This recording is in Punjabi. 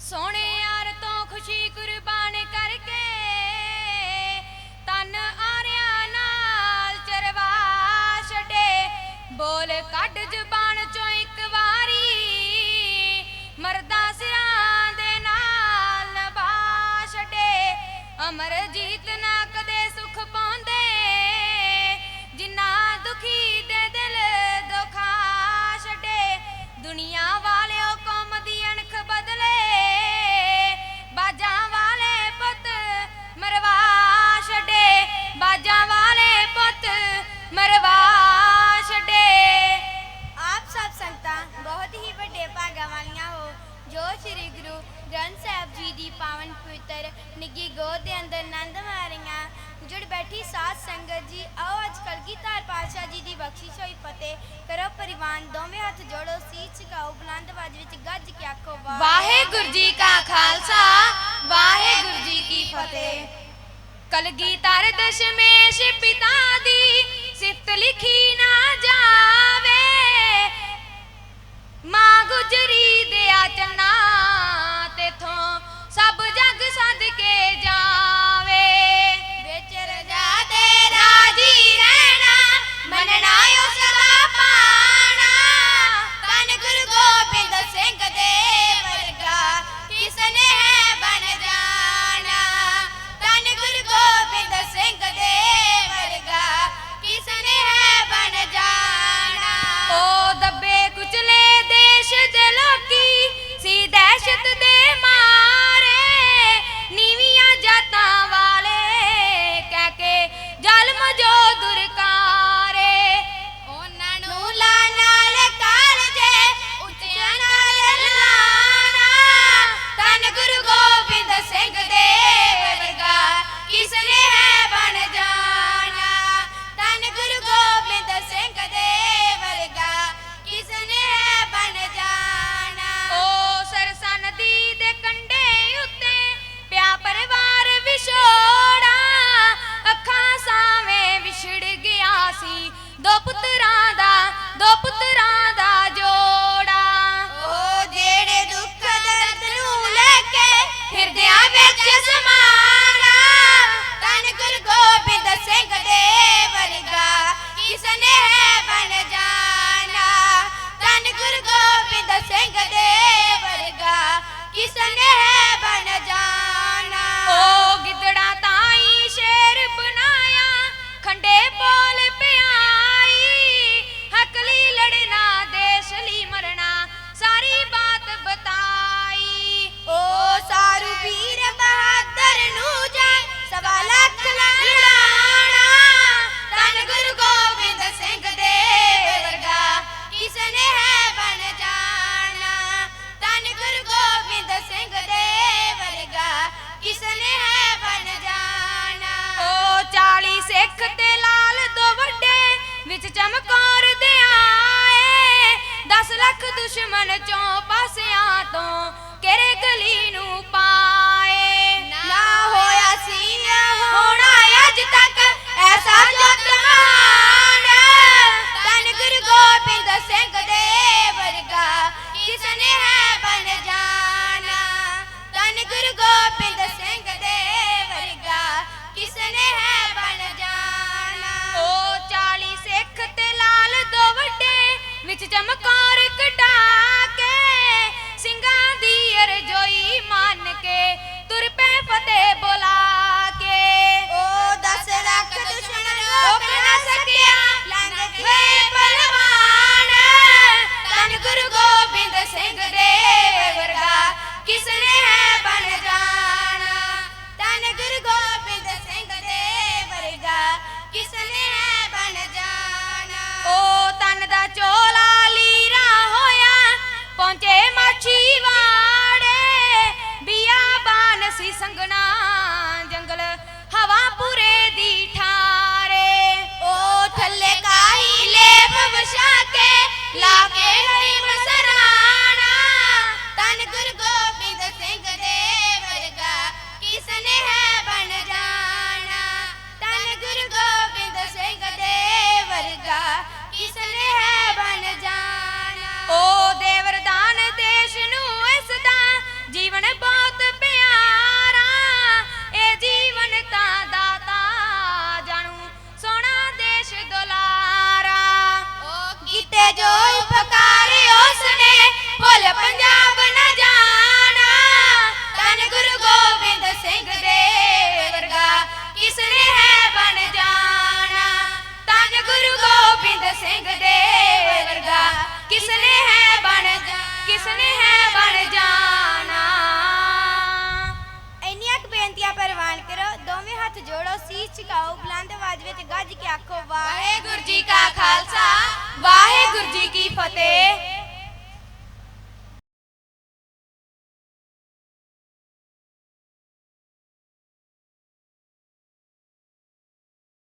ਸੋਹਣੇ ਯਾਰ ਤੋਂ ਖੁਸ਼ੀ ਕੁਰਬਾਨ ਕਰਕੇ ਤਨ ਆਰਿਆਂ ਨਾਲ ਚਰਵਾ ਛੱਡੇ। ਬੋਲ ਕੱਢ ਜਬਾਨ ਚੋਂ ਇੱਕ ਵਾਰੀ, ਮਰਦਾ ਸਿਰਾਂ ਦੇ ਨਾਲ ਨਭਾ ਛੱਡੇ। ਅਮਰਜੀਤ ਨਾ ਸ੍ਰੀ ਗੁਰੂ ਗ੍ਰੰਥ ਸਾਹਿਬ ਜੀ ਦੀ ਪਾਵਨ ਪਵਿੱਤਰ ਨਿੱਗੀ ਗੋਦ ਦੇ ਅੰਦਰ ਆਨੰਦ ਮਾਰੀਆਂ ਜੁੜ ਬੈਠੀ ਸਾਧ ਸੰਗਤ ਜੀ, ਆਓ ਅੱਜ ਕਲਗੀਧਰ ਪਾਤਸ਼ਾਹ ਜੀ ਦੀ ਬਖਸ਼ਿਸ਼ ਹੋਈ ਫਤਿਹ ਕਰੋ ਪਰਿਵਾਨ ਦੋਵੇਂ ਹੱਥ ਜੋੜੋ, ਸੀਸ ਝੁਕਾਓ ਬੁਲੰਦ ਆਵਾਜ਼ ਵਿੱਚ ਗੱਜ ਕੇ ਆਖੋ ਵਾਹਿਗੁਰੂ ਜੀ ਕਾ ਖਾਲਸਾ, ਵਾਹਿਗੁਰੂ ਜੀ ਕੀ ਫਤਿਹ। ਕਲਗੀਧਰ ਦਸ਼ਮੇਸ਼ ਪਿਤਾ ਦੀ ਸਿਫਤ ਲਿਖੀ ਨਾ ਜਾਵੇ। ਮਾਂ ਗੁਜਰੀ ਦੇ ਤੇਥੋਂ ਸਭ ਜਗ ਸੱਦ ਕੇ ਜਾਵੇ। ਵਿੱਚ ਰਜਾ ਦੇ ਰਾਜੀ ਰਹਿਣਾ, ਮੰਨਣਾ ਉਸ ਦਾ ਪਾਣਾ। ਤਨ ਗੁਰੂ ਗੋਬਿੰਦ ਸਿੰਘ ਦੇ ਵਰਗਾ ਕਿਸਨੇ ਹੈ ਬਣ ਜਾਣਾ? ਤਨ ਗੁਰੂ ਗੋਬਿੰਦ ਸਿੰਘ ਦੇ ਵਰਗਾ ਕਿਸਨੇ ਹੈ ਬਣ ਜਾਣਾ? ਉਹ ਦੱਬੇ ਕੁਚਲੇ ਦੇਸ਼ ਦੇ ਸੀ ਦੋ ਪੁੱਤਰਾਂ ਦਾ, ਦੋ ਪੁੱਤਰਾਂ ਦਾ ਜੋੜਾ। ਉਹ ਜਿਹੜੇ ਦੁੱਖ ਦਰਦ ਨੂੰ ਲੈ ਕੇ ਹਿਰਦਿਆਂ ਵਿੱਚ ਸਮਾਣਾ ਸਿੱਖ ਤੇ ਲਾਲ ਦੋ ਵੱਡੇ ਵਿੱਚ ਚਮਕੌਰ ਦੇ ਆਏ। 10 ਲੱਖ ਦੁਸ਼ਮਣ ਚੋਂ ਪਾਸਿਆਂ ਤੋਂ ਕਿਰੇ ਗਲੀ ਨੂੰ ਪਾਏ? ਨਾ ਹੋਇਆ ਸੀ ਨਾ ਹੋਣਾ ਅੱਜ ਤੱਕ ਐਸਾ ਵਿੱਚ ਚਮਕੌਰ ਕਟਾ ਕੇ ਸਿੰਘਾਂ ਦੀ ਅਰਜੋਈ ਮੰਨ ਕੇ ਤੁਰ ਪਏ ਫਤਿਹ ਬੁਲਾ ਕੇ ਉਹ ਦਸ ਲੱਖ ਦੁਸ਼ਮਣ ਰੋਕ ਨਾ ਸਕਿਆ ਲੰਘ ਗਏ ਪਹਿਲਵਾਨ। ਤਨ ਗੁਰੂ ਗੋਬਿੰਦ ਸਿੰਘ ਦੇ ਵਰਗਾ ਕਿਸਨੇ ਹੈ ਬਣ ਜਾਣਾ। ਤਨ ਗੁਰੂ ਸੰਗਣਾ ਜੰਗਲ ਹਵਾ ਪੂਰੇ ਦੀ ਠਾਰੇ। ਉਹ ਥੱਲੇ ਕਾਈ ਲੇਪ ਵਿਛਾ ਕੇ ਲਾ ਕੇ ਹਰੀ ਸਿੰਘ ਸਿੰਘ ਦੇ ਵਰਗਾ। ਕਿਸ ਹੈ ਬਣ ਕਿਸ ਹੈ ਬਣ ਜਾਣਾ। ਇੰਨੀਆਂ ਕੁ ਬੇਨਤੀਆਂ ਪ੍ਰਵਾਨ ਕਰੋ, ਦੋਵੇਂ ਹੱਥ ਜੋੜੋ, ਸੀਸ ਝੁਕਾਓ, ਬੁਲੰਦ ਆਵਾਜ਼ ਵਿੱਚ ਗੱਜ ਕੇ ਆਖੋ, ਵਾਹਿਗੁਰੂ ਜੀ ਕਾ ਖਾਲਸਾ, ਵਾਹਿਗੁਰੂ ਜੀ ਕੀ ਫਤਿਹ।